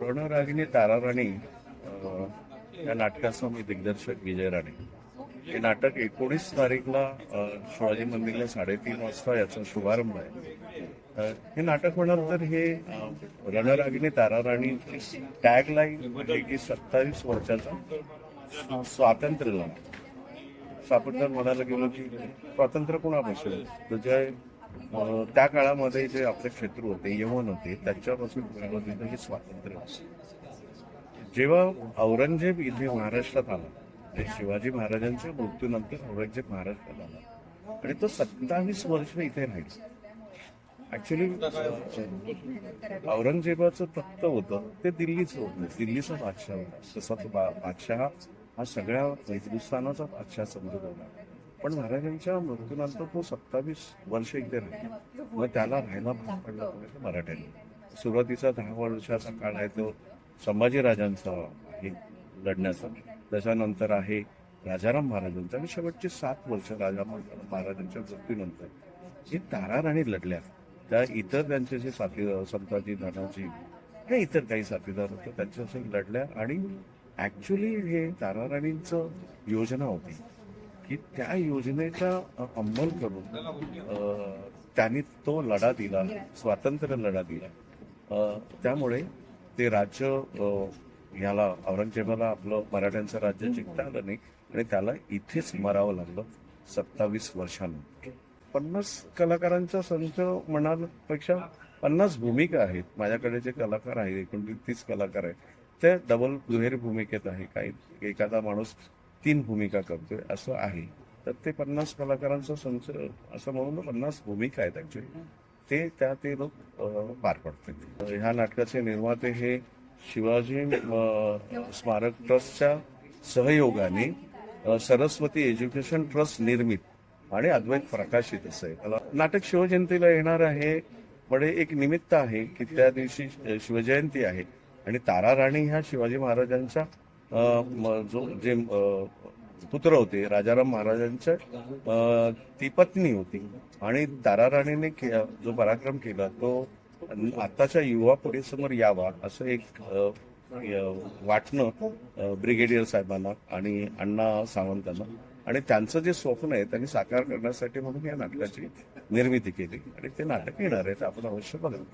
रणरागिनी तारा राणी या नाटकाचं मी दिग्दर्शक विजय राणे. हे नाटक एकोणीस तारीखला शिवाजी मंदिरला साडेतीन वाजता याचा शुभारंभ आहे. हे नाटक म्हणाल तर हे अ, तारा राणी टॅग लाईन म्हणजे की सत्तावीस वर्षाचा स्वातंत्र्य लढा आपण जर म्हणायला गेलो की स्वातंत्र्य कोणापासून? तर जे त्या काळामध्ये जे आपले शत्रू होते यवन होते त्यांच्यापासून मिळवलेलं हे स्वातंत्र्य जेव्हा औरंगजेब इथे महाराष्ट्रात आला म्हणजे शिवाजी महाराजांच्या मृत्यूनंतर औरंगजेब महाराष्ट्रात आला. आणि तो सत्तावीस वर्ष इथे राहिला. ऍक्च्युली औरंगजेबाचं तत्व होतं ते दिल्लीचं होतं. दिल्लीचा बादशाह होता. तसा तो बा- बादशाह हा सगळ्या हिंदुस्थानाचा बादशाह समजत होता पण महाराजांच्या मृत्यूनंतर तो सत्तावीस वर्ष इथे राहिला. मग त्याला राहायला भाग पडला मराठ्यांनी. सुरुवातीचा दहा वर्षाचा काळ आहे तो संभाजीराजांचा आहे लढण्याचा. त्याच्यानंतर आहे राजाराम महाराजांचा आणि शेवटचे सात वर्ष राजा महाराजांच्या मृत्यूनंतर. हे ताराराणी लढल्या. त्या इतर त्यांचे जे साथी संताजी धनाजी हे इतर काही साथीदार होते त्यांच्याशी लढल्या आणि ऍक्च्युली हे ताराराणींचं योजना होती. की त्या योजनेचा अंमल करून त्यांनी तो लढा दिला स्वातंत्र्य लढा दिला. त्यामुळे ते राज्य याला औरंगजेबाला आपलं मराठ्यांचं राज्य जिंकता आलं नाही आणि त्याला इथेच मरावं लागलं सत्तावीस वर्षानंतर. पन्नास कलाकारांचा संच म्हणालपेक्षा पन्नास भूमिका आहेत. माझ्याकडे जे कलाकार आहेत एकोणतीस कलाकार आहेत ते डबल दुहेरी भूमिकेत आहे. काही एखादा माणूस तीन भूमिका करतोय असं आहे. तर ते पन्नास कलाकारांचा संच असं म्हणून पन्नास भूमिका आहेत ऍक्च्युली ते त्या ते लोक पार पडतात ह्या नाटकाचे निर्माते हे शिवाजी स्मारक ट्रस्टच्या सहयोगाने सरस्वती एज्युकेशन ट्रस्ट निर्मित आणि अद्वैत प्रकाशित असं आहे. नाटक शिवजयंतीला येणार आहे पण हे एक निमित्त आहे की त्या दिवशी शिवजयंती आहे. आणि तारा राणी ह्या शिवाजी महाराजांच्या जो जे पुत्र होते राजाराम महाराजांच्या ती पत्नी होती. आणि तारा राणीने जो पराक्रम केला तो आताच्या युवा पिढीसमोर यावा असं एक वाटणं ब्रिगेडियर साहेबांना आणि अण्णा सावंतांना. आणि त्यांचं जे स्वप्न आहे त्यांनी साकार करण्यासाठी म्हणून या नाटकाची निर्मिती केली. आणि ते नाटक येणार आहे ते आपण अवश्य बघावं